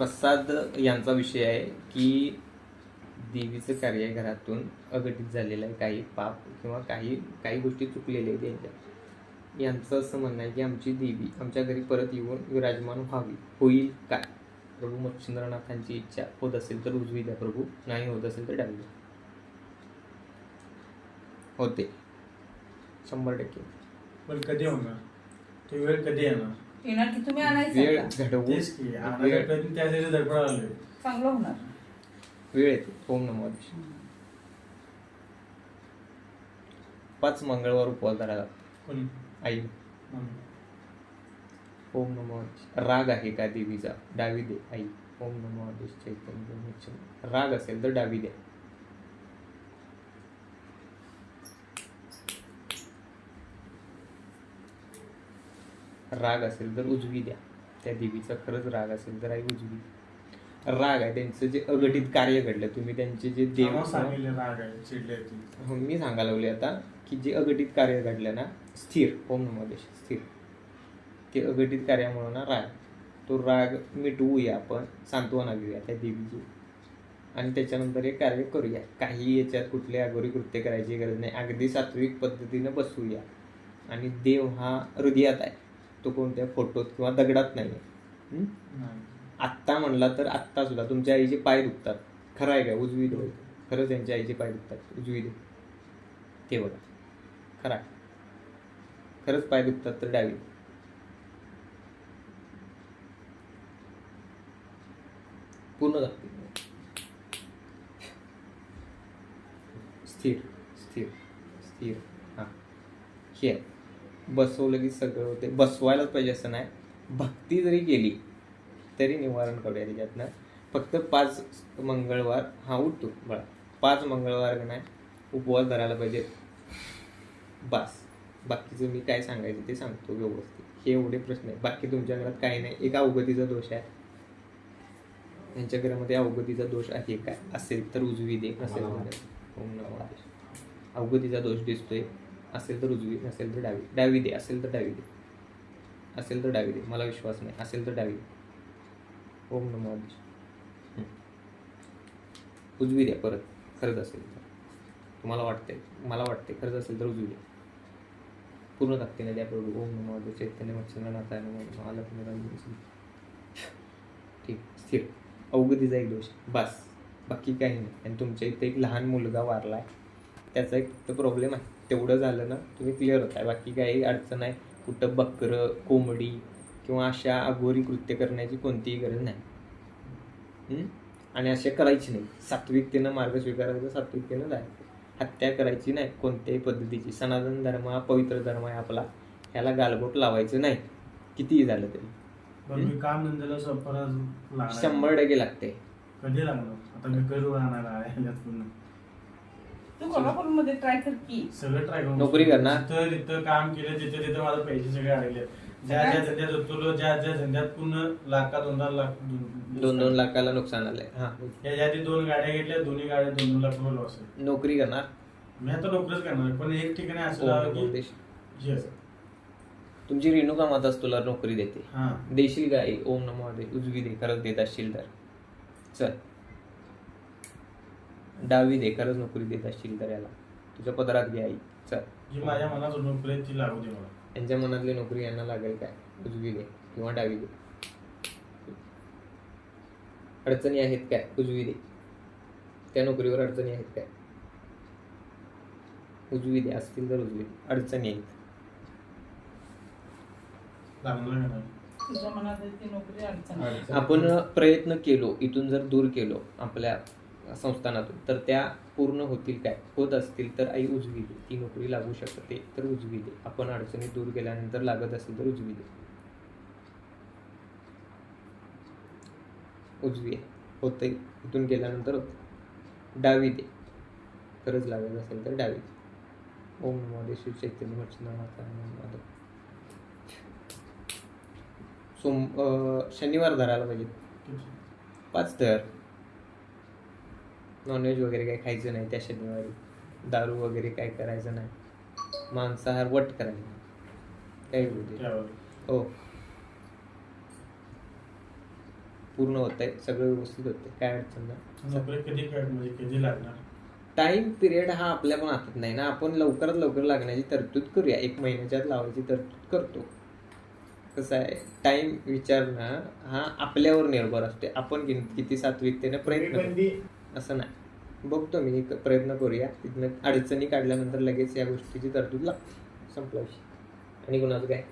प्रसाद यांचा विषय आहे की देवीचं कार्य घरातून अघटित झालेलं आहे. काही पाप किंवा काही काही गोष्टी चुकलेल्या आहेत त्यांच्या यांचं असं म्हणणं आहे की आमची देवी आमच्या घरी परत येऊन विराजमान व्हावी. होईल काय? प्रभू मच्छिंद्रनाथांची इच्छा. होत असेल तर उजवी द्या प्रभू. नाही होत असेल तर डावी द्या. होते. शंभर टक्के. पण कधी होणार? ते वेळ कधी येणार? येणार की तुम्ही आणायचं वेळ आता. घडवून तेच की वेळ आणायला कधी त्यासाठी धडपड आलोय चांगलं होणार वेळ येते ओम नमो हरीश. पाच मंगळवार उपवास धरायला लागतो. कोणी आई मम्मी. ओम नमो. राग आहे का देवीचा डावी दे आई ओम नमो चैतन्य. राग असेल तर डावी द्या राग असेल तर उजवी द्या. त्या देवीचा खरंच राग असेल तर आई उजवी. राग आहे त्यांचं जे अघटित कार्य घडलं तुम्ही त्यांचे जे देव राग आहे हो, मी सांगायला लागले आता की जे अघटित कार्य घडलं ना स्थिर ओम नमो देश स्थिर. ते अघटित कार्यामुळे ना राग तो राग मिटवूया आपण सांत्वना घेऊया त्या देवीची. आणि त्याच्यानंतर हे कार्य करूया. काही याच्यात कुठले अगोरी कृत्य करायची गरज नाही. अगदी सात्विक पद्धतीनं बसूया. आणि देव हा हृदयात आहे. तो कोणत्या फोटोत किंवा दगडात नाही. आहे आत्ता म्हणला तर आत्ता सुद्धा तुमच्या आईचे पाय दुखतात. खरं आहे का? उजवी दे खरंच त्यांच्या आईचे पाय दुखतात. उजवी दे ते बघा. खरं आहे. खरंच पाय दुखतात तर डावी. पूर्ण स्थिर. स्थिर. स्थिर. हां. हे. बसवलं की सगळं होते. बसवायलाच पाहिजे असं नाही. भक्ती जरी केली तरी निवारण करूया त्याच्यातनं. फक्त पाच मंगळवार हा उठतो बळा. पाच मंगळवार नाही उपवास धरायला पाहिजे. बास. बाकीचं मी काय सांगायचं ते सांगतो व्यवस्थित. हे एवढे प्रश्न आहे बाकी तुमच्या घरात काही नाही. एक अवगतीचा दोष आहे. यांच्या घरामध्ये अवगतीचा दोष आहे काय असेल तर उजवी दे. नसेल तर हरेश. अवगतीचा दोष दिसतोय. असेल तर उजवी नसेल तर डावी. डावी दे असेल तर डावी दे. असेल तर डावी दे. मला विश्वास नाही. असेल तर डावी दे. ओम नमो. उजवी द्या परत. खरंच असेल तर. तुम्हाला वाटते मला वाटते खरंच असेल तर उजवी द्या. पूर्ण ताकदीने द्या प्रभू. ओम नमो. चैतन्य मत्स्यनाथाय नमो महालक्ष्मी राम ठीक. स्थिर. अवगतीचा एक दोष. बस. बाकी काही नाही. आणि तुमच्या इथे एक लहान मुलगा वारला आहे त्याचा एक फक्त प्रॉब्लेम आहे. तेवढं झालं ना तुम्ही क्लिअर होताय. बाकी काही अडचण आहे कुठं बकरं कोंबडी किंवा अशा अघोरी कृत्य करण्याची कोणतीही गरज नाही? आणि अशा करायची नाही. सात्विकतेनं मार्ग स्वीकारायचा सात्विकतेनं जायचं. हत्या करायची नाही कोणत्याही पद्धतीची. सनातन धर्म हा पवित्र धर्म आहे आपला. ह्याला गालबोट लावायचं नाही. कितीही झालं तरी. काम शंभर टक्के लागते कधी लागणार? आता मी करू राहणार आहे ह्याच्यात पुन्हा तू कोल्हापूरमध्ये ट्राय कर की. सगळं ट्राय करून नोकरी करणार? तिथं तिथं काम केलं तिथं तिथं माझे पैसे सगळे अडकले. ज्या ज्या धंद्यात होतो ज्या ज्या धंद्यात पूर्ण लाखात दोन दोन लाख दोन दोन लाखाला नुकसान आलंय. हा. याच्या आधी दोन गाड्या घेतल्या दोन्ही गाड्या दोन दोन लाख रुपये लॉस आहे नोकरी करणार? मी आता नोकरीच करणार पण एक ठिकाणी असं लावलं की देश. yes. तुमची रेणुका माताच तुला नोकरी देते. हा. देशील काय ओम नमो दे उजवी दे खरंच देत असशील तर. चल. डावी दे खरंच नोकरी देत असशील तर याला. तुझ्या पदरात घे आई. चल. जी माझ्या मनात नोकरी आहे ती लागू दे मला. यांच्या मनातली नोकरी यांना लागेल काय? उजवी दे किंवा डावी दे. अडचणी आहेत काय? उजवी दे. त्या नोकरीवर अडचणी आहेत काय? उजवी दे. असतील तर उजवी. दे अडचणी आहेत. लागणार का नाही? तुझ्या मनात आहे ती नोकरी अडचण आहे. अडचण. आपण प्रयत्न केलो इथून जर दूर केलो आपल्या संस्थानातून तर त्या पूर्ण होतील काय? होत असतील तर आई उजवी दे. ती नोकरी लागू शकते तर उजवी दे. आपण अडचणी दूर केल्यानंतर लागत असेल तर उजवी दे. उजवी होते इथून गेल्यानंतर डावी दे. खरंच लागत असेल तर डावी दे. ओम नमो दे. श्री चैतन्य माधव सोम शनिवार धरायला पाहिजे? पाच तर नॉनव्हेज वगैरे काही खायचं नाही त्या शनिवारी. दारू वगैरे काय करायचं नाही. मांसाहार वट करायचा. काही त्यावर. हो. पूर्ण होतंय सगळं व्यवस्थित होतंय काय अडचण नाही. काय म्हणजे टाइम पिरियड हा आपल्या पण हातात नाही ना. आपण लवकरात लवकर लागण्याची तरतूद करूया. एक महिन्याच्यात लावायची तरतूद करतो. कसं आहे टाइम विचारणं हा आपल्यावर निर्भर असते. आपण किती सात्विकतेने प्रयत्न असं नाही. बघतो मी एक प्रयत्न करूया. तिथनं अडचणी काढल्यानंतर लगेच या गोष्टीची तरतूद लागते संपला आणि कुणाचं काय?